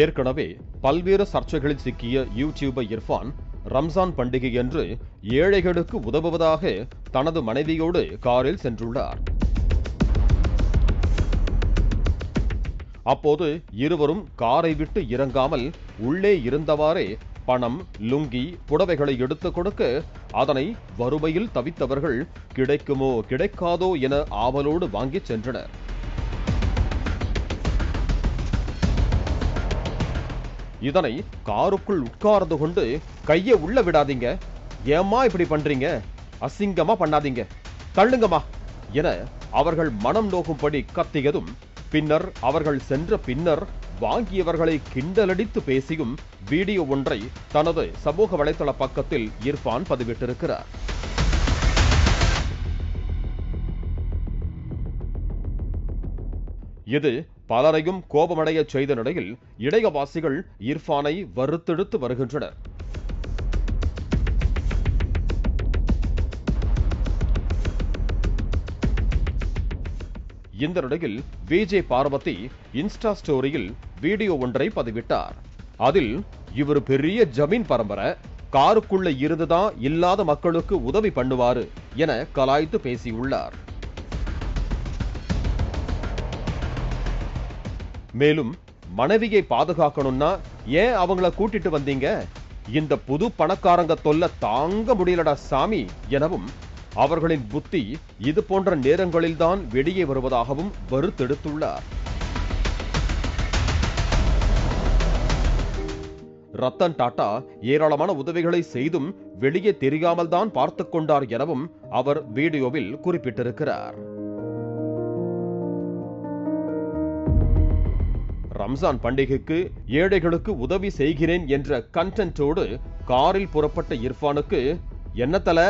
ஏற்கனவே பல்வேறு சர்ச்சைகளில் சிக்கிய யூடியூபர் இர்ஃபான் ரம்ஜான் பண்டிகையன்று ஏழைகளுக்கு உதவுவதாக தனது மனைவியோடு காரில் சென்றுள்ளார். அப்போது இருவரும் காரை விட்டு இறங்காமல் உள்ளே இருந்தவாறே பணம் லுங்கி புடவைகளை எடுத்துக் கொடுக்க அதனை வறுமையில் தவித்தவர்கள் கிடைக்குமோ கிடைக்காதோ என ஆவலோடு வாங்கிச் சென்றனர். இதனை காருக்குள் உட்கார்ந்து கொண்டு கையை உள்ள விடாதீங்க. ஏம்மா இப்படி பண்றீங்க? அசிங்கமா பண்ணாதீங்க. தள்ளுங்கம்மா என அவர்கள் மனம் நோகும்படி கத்தியதும் பின்னர் அவர்கள் சென்ற பின்னர் வாங்கியவர்களை கிண்டலடித்து பேசியும் வீடியோ ஒன்றை தனது சமூக வலைதள பக்கத்தில் இர்ஃபான் பதிவிட்டிருக்கிறார். இது பலரையும் கோபமடைய செய்த நிலையில் இடையவாசிகள் இர்ஃபானை வறுத்தெடுத்து வருகின்றனர். இந்த நிலையில் விஜே பார்வதி இன்ஸ்டா ஸ்டோரியில் வீடியோ ஒன்றை பதிவிட்டார். அதில் இவர் பெரிய ஜமீன் பரம்பரை காருக்குள்ள இருந்துதான் இல்லாத மக்களுக்கு உதவி பண்ணுவாரு என கலாய்த்து பேசியுள்ளார். மேலும் மனைவியை பாதுகாக்கணும்னா ஏன் அவங்கள கூட்டிட்டு வந்தீங்க? இந்த புது பணக்காரங்க தொல்ல தாங்க முடியலடா சாமி எனவும் அவர்களின் புத்தி இது போன்ற நேரங்களில்தான் வெளியே வருவதாகவும் வருத்தெடுத்துள்ளார். ரத்தன் டாடா ஏராளமான உதவிகளை செய்தும் வெளியே தெரியாமல் தான் பார்த்து கொண்டார் எனவும் அவர் வீடியோவில் குறிப்பிட்டிருக்கிறார். ரம்ஜான் பண்டிகைக்கு ஏழைகளுக்கு உதவி செய்கிறேன் என்ற கண்டென்ட்டோடு காரில் புறப்பட்ட இர்ஃபானுக்கு என்ன தல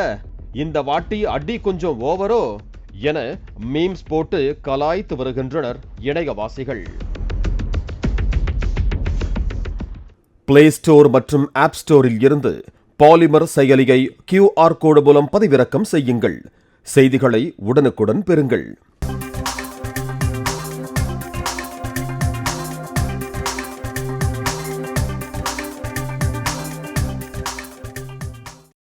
இந்த வாட்டி அடி கொஞ்சம் ஓவரோ என மீம்ஸ் போட்டு கலாய்த்து வருகின்றனர் இணையவாசிகள். பிளே ஸ்டோர் மற்றும் ஆப் ஸ்டோரில் இருந்து பாலிமர் செயலியை கியூஆர் கோடு மூலம் பதிவிறக்கம் செய்யுங்கள். செய்திகளை உடனுக்குடன் பெறுங்கள்.